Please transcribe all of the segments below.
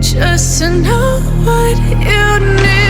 Just to know what you knew.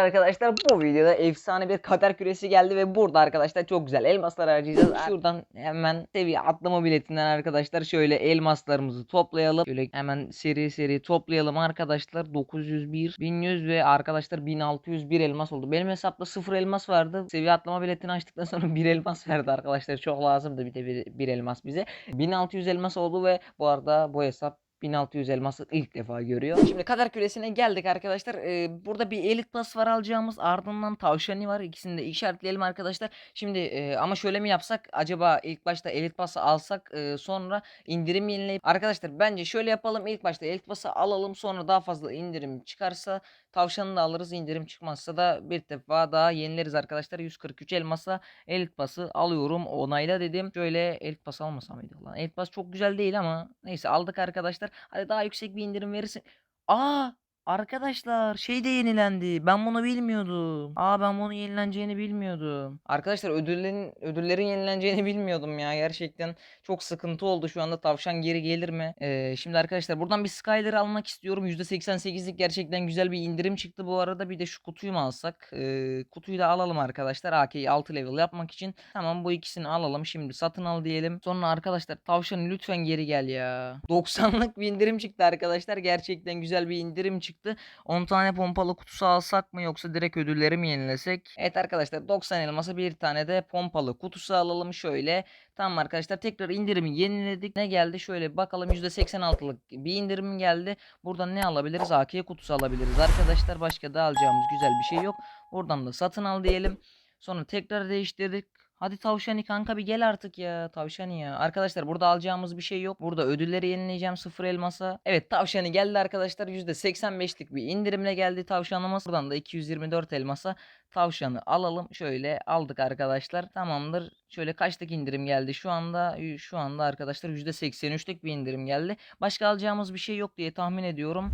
Arkadaşlar. Bu videoda efsane bir kader küresi geldi ve burada arkadaşlar çok güzel elmaslar harcayacağız. Şuradan hemen seviye atlama biletinden arkadaşlar şöyle elmaslarımızı toplayalım. Şöyle hemen seri seri toplayalım arkadaşlar. 901, 1100 ve arkadaşlar 1601 elmas oldu. Benim hesapta 0 elmas vardı. Seviye atlama biletini açtıktan sonra 1 elmas verdi arkadaşlar. Çok lazımdı bir de bir, bir elmas bize. 1600 elmas oldu ve bu arada bu hesap 1600 elması ilk defa görüyor. Şimdi kader küresine geldik arkadaşlar. Ee, burada bir elit pas var alacağımız. Ardından tavşani var. İkisini de işaretleyelim arkadaşlar. Şimdi e, ama şöyle mi yapsak? Acaba ilk başta elit pası alsak e, sonra indirim yenileyip. Arkadaşlar bence şöyle yapalım. İlk başta elit pası alalım. Sonra daha fazla indirim çıkarsa tavşanı da alırız. indirim çıkmazsa da bir defa daha yenileriz arkadaşlar. 143 elmasa elit pası alıyorum. Onayla dedim. Şöyle elit pası almasam mıydı? Elit pas çok güzel değil ama neyse aldık arkadaşlar. Hadi daha yüksek bir indirim verirsin. Aa arkadaşlar şey de yenilendi. Ben bunu bilmiyordum. Aa ben bunu yenileneceğini bilmiyordum. Arkadaşlar ödüllerin ödüllerin yenileneceğini bilmiyordum ya. Gerçekten çok sıkıntı oldu şu anda. Tavşan geri gelir mi? Ee, şimdi arkadaşlar buradan bir Skyler'ı almak istiyorum. %88'lik gerçekten güzel bir indirim çıktı bu arada. Bir de şu kutuyu mu alsak? Ee, kutuyu da alalım arkadaşlar. AK'yi 6 level yapmak için. Tamam bu ikisini alalım. Şimdi satın al diyelim. Sonra arkadaşlar tavşan lütfen geri gel ya. 90'lık bir indirim çıktı arkadaşlar. Gerçekten güzel bir indirim çıktı. 10 tane pompalı kutusu alsak mı yoksa direkt ödülleri mi yenilesek? Evet arkadaşlar 90 elması bir tane de pompalı kutusu alalım şöyle. Tamam arkadaşlar tekrar indirimi yeniledik. Ne geldi? Şöyle bakalım %86'lık bir indirim geldi. Buradan ne alabiliriz? AK kutusu alabiliriz arkadaşlar. Başka da alacağımız güzel bir şey yok. Buradan da satın al diyelim. Sonra tekrar değiştirdik. Hadi tavşani kanka bir gel artık ya tavşani ya. Arkadaşlar burada alacağımız bir şey yok. Burada ödülleri yenileyeceğim sıfır elmasa. Evet tavşani geldi arkadaşlar. %85'lik bir indirimle geldi tavşanımız. Buradan da 224 elmasa tavşanı alalım. Şöyle aldık arkadaşlar. Tamamdır. Şöyle kaçlık indirim geldi şu anda? Şu anda arkadaşlar %83'lük bir indirim geldi. Başka alacağımız bir şey yok diye tahmin ediyorum.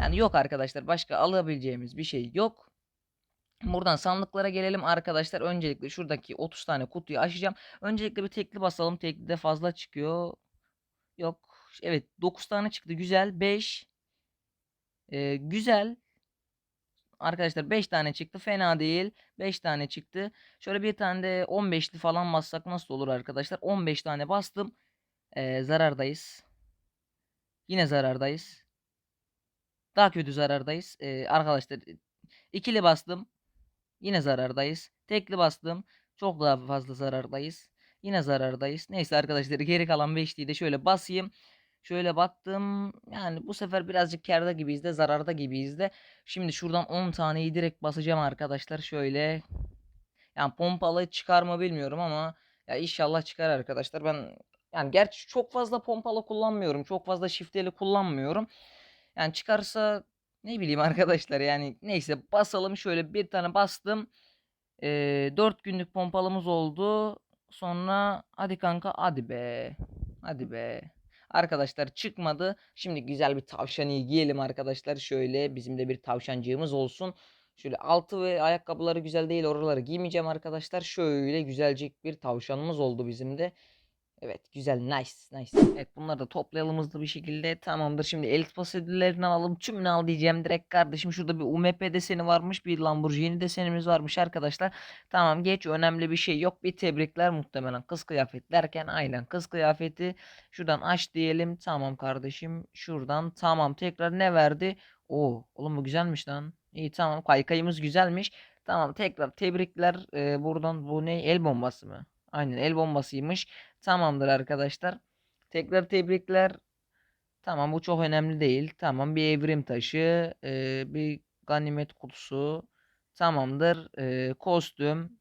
Yani yok arkadaşlar başka alabileceğimiz bir şey yok. Buradan sandıklara gelelim arkadaşlar. Öncelikle şuradaki 30 tane kutuyu açacağım. Öncelikle bir tekli basalım. Tekli de fazla çıkıyor. Yok. Evet 9 tane çıktı. Güzel. 5. Ee, güzel. Arkadaşlar 5 tane çıktı. Fena değil. 5 tane çıktı. Şöyle bir tane de 15'li falan bassak nasıl olur arkadaşlar? 15 tane bastım. Ee, zarardayız. Yine zarardayız. Daha kötü zarardayız. Ee, arkadaşlar ikili bastım. Yine zarardayız. Tekli bastım. Çok daha fazla zarardayız. Yine zarardayız. Neyse arkadaşlar geri kalan 5'liyi de şöyle basayım. Şöyle baktım. Yani bu sefer birazcık kârda gibiyiz de zararda gibiyiz de. Şimdi şuradan 10 taneyi direkt basacağım arkadaşlar. Şöyle. Yani pompalı çıkar mı bilmiyorum ama ya inşallah çıkar arkadaşlar. Ben yani gerçi çok fazla pompalı kullanmıyorum. Çok fazla şifteli kullanmıyorum. Yani çıkarsa ne bileyim arkadaşlar yani neyse basalım şöyle bir tane bastım. Ee, 4 günlük pompalımız oldu. Sonra hadi kanka hadi be. Hadi be. Arkadaşlar çıkmadı. Şimdi güzel bir tavşanı giyelim arkadaşlar. Şöyle bizim de bir tavşancığımız olsun. Şöyle altı ve ayakkabıları güzel değil oraları giymeyeceğim arkadaşlar. Şöyle güzelcik bir tavşanımız oldu bizim de. Evet güzel nice nice. Evet bunları da toplayalım hızlı bir şekilde. Tamamdır şimdi elit pas ödüllerini alalım. Tümünü al diyeceğim direkt kardeşim. Şurada bir UMP deseni varmış. Bir Lamborghini desenimiz varmış arkadaşlar. Tamam geç önemli bir şey yok. Bir tebrikler muhtemelen kız kıyafet derken aynen kız kıyafeti. Şuradan aç diyelim. Tamam kardeşim. Şuradan tamam tekrar ne verdi? Oo oğlum bu güzelmiş lan. İyi tamam kaykayımız güzelmiş. Tamam tekrar tebrikler. Ee, buradan bu ne el bombası mı? Aynen el bombasıymış. Tamamdır arkadaşlar. Tekrar tebrikler. Tamam bu çok önemli değil. Tamam bir evrim taşı. e, bir ganimet kutusu. Tamamdır. e, kostüm.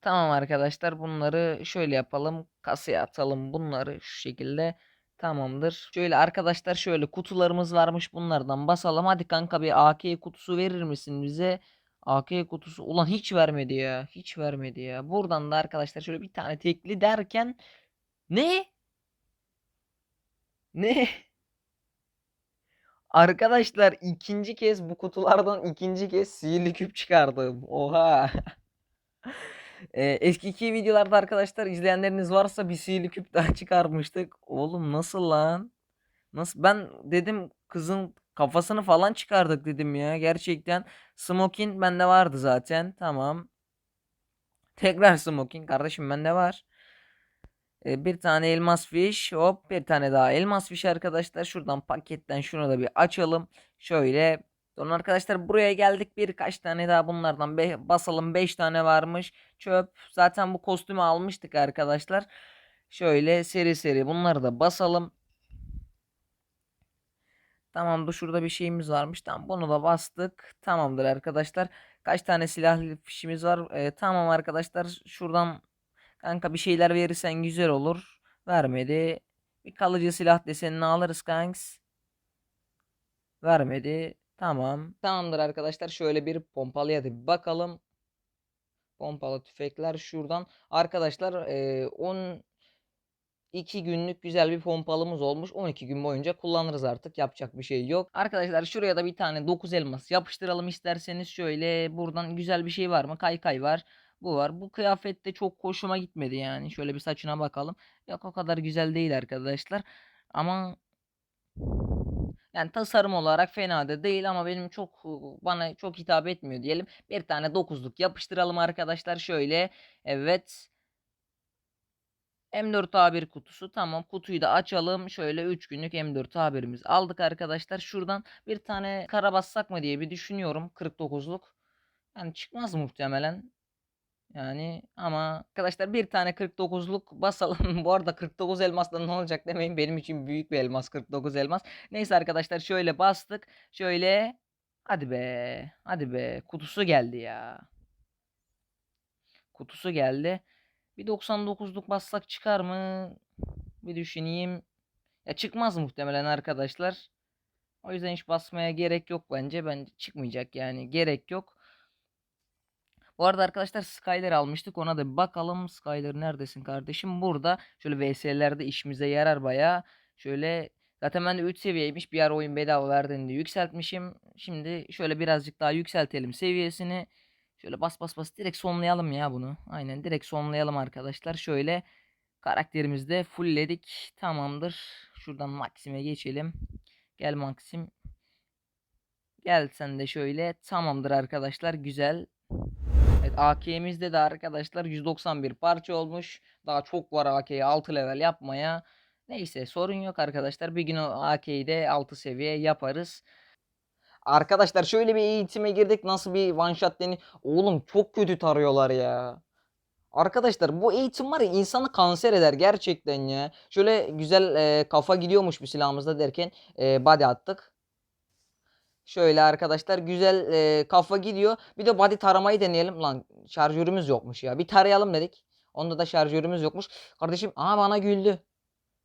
Tamam arkadaşlar bunları şöyle yapalım. Kasaya atalım bunları şu şekilde. Tamamdır. Şöyle arkadaşlar şöyle kutularımız varmış bunlardan basalım. Hadi kanka bir AK kutusu verir misin bize? AK kutusu ulan hiç vermedi ya. Hiç vermedi ya. Buradan da arkadaşlar şöyle bir tane tekli derken ne? Ne? Arkadaşlar ikinci kez bu kutulardan ikinci kez sihirli küp çıkardım. Oha. Ee, eskiki videolarda arkadaşlar izleyenleriniz varsa bir sihirli küp daha çıkarmıştık. Oğlum nasıl lan? Nasıl? Ben dedim kızın kafasını falan çıkardık dedim ya. Gerçekten smokin bende vardı zaten. Tamam. Tekrar smokin kardeşim bende var. Ee, bir tane elmas fiş. Hop bir tane daha elmas fiş arkadaşlar. Şuradan paketten şunu da bir açalım. Şöyle. Sonra arkadaşlar buraya geldik. Birkaç tane daha bunlardan be- basalım. 5 tane varmış. Çöp. Zaten bu kostümü almıştık arkadaşlar. Şöyle seri seri bunları da basalım. Tamamdır şurada bir şeyimiz varmış. Tamam bunu da bastık. Tamamdır arkadaşlar. Kaç tane silahlı fişimiz var? Ee, tamam arkadaşlar. Şuradan kanka bir şeyler verirsen güzel olur. Vermedi. Bir kalıcı silah desenini alırız kanks. Vermedi. Tamam. Tamamdır arkadaşlar. Şöyle bir pompalıya da bir bakalım. Pompalı tüfekler şuradan. Arkadaşlar eee 10 2 günlük güzel bir pompalımız olmuş. 12 gün boyunca kullanırız artık. Yapacak bir şey yok. Arkadaşlar şuraya da bir tane 9 elmas yapıştıralım isterseniz. Şöyle buradan güzel bir şey var mı? Kaykay var. Bu var. Bu kıyafette çok hoşuma gitmedi yani. Şöyle bir saçına bakalım. Yok o kadar güzel değil arkadaşlar. Ama yani tasarım olarak fena da değil ama benim çok bana çok hitap etmiyor diyelim. Bir tane 9'luk yapıştıralım arkadaşlar şöyle. Evet. M4A1 kutusu. Tamam kutuyu da açalım. Şöyle 3 günlük M4A1'imiz aldık arkadaşlar. Şuradan bir tane kara bassak mı diye bir düşünüyorum. 49'luk. Yani çıkmaz muhtemelen. Yani ama arkadaşlar bir tane 49'luk basalım. Bu arada 49 elmasla ne olacak demeyin. Benim için büyük bir elmas 49 elmas. Neyse arkadaşlar şöyle bastık. Şöyle hadi be. Hadi be. Kutusu geldi ya. Kutusu geldi. Bir 99'luk bassak çıkar mı? Bir düşüneyim. Ya çıkmaz muhtemelen arkadaşlar. O yüzden hiç basmaya gerek yok bence. Bence çıkmayacak yani. Gerek yok. Bu arada arkadaşlar Skyler almıştık. Ona da bir bakalım. Skyler neredesin kardeşim? Burada. Şöyle VS'lerde işimize yarar baya. Şöyle zaten ben de 3 seviyeymiş. Bir ara oyun bedava verdiğinde yükseltmişim. Şimdi şöyle birazcık daha yükseltelim seviyesini. Şöyle bas bas bas direkt sonlayalım ya bunu. Aynen direkt sonlayalım arkadaşlar. Şöyle karakterimizi de fullledik. Tamamdır. Şuradan Maxim'e geçelim. Gel Maxim. Gel sen de şöyle. Tamamdır arkadaşlar. Güzel. Evet AK'mizde de arkadaşlar 191 parça olmuş. Daha çok var AK'yi 6 level yapmaya. Neyse sorun yok arkadaşlar. Bir gün o AK'yi de 6 seviye yaparız. Arkadaşlar şöyle bir eğitime girdik. Nasıl bir one shot deni. Oğlum çok kötü tarıyorlar ya. Arkadaşlar bu eğitim var ya insanı kanser eder gerçekten ya. Şöyle güzel e, kafa gidiyormuş bu silahımızda derken e, body attık. Şöyle arkadaşlar güzel e, kafa gidiyor. Bir de body taramayı deneyelim. Lan şarjörümüz yokmuş ya. Bir tarayalım dedik. Onda da şarjörümüz yokmuş. Kardeşim aa bana güldü.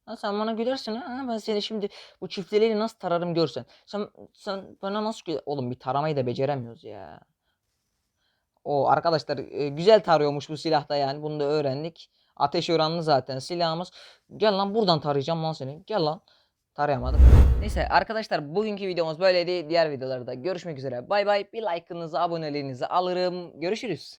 Ha, sen bana gülersin ha. Ben seni şimdi bu çiftleri nasıl tararım görsen. Sen sen bana nasıl güler? Oğlum bir taramayı da beceremiyoruz ya. O arkadaşlar e, güzel tarıyormuş bu silahta yani. Bunu da öğrendik. Ateş oranlı zaten silahımız. Gel lan buradan tarayacağım lan seni. Gel lan. Tarayamadım. Neyse arkadaşlar bugünkü videomuz böyleydi. Diğer videolarda görüşmek üzere. Bay bay. Bir like'ınızı, abonelerinizi alırım. Görüşürüz.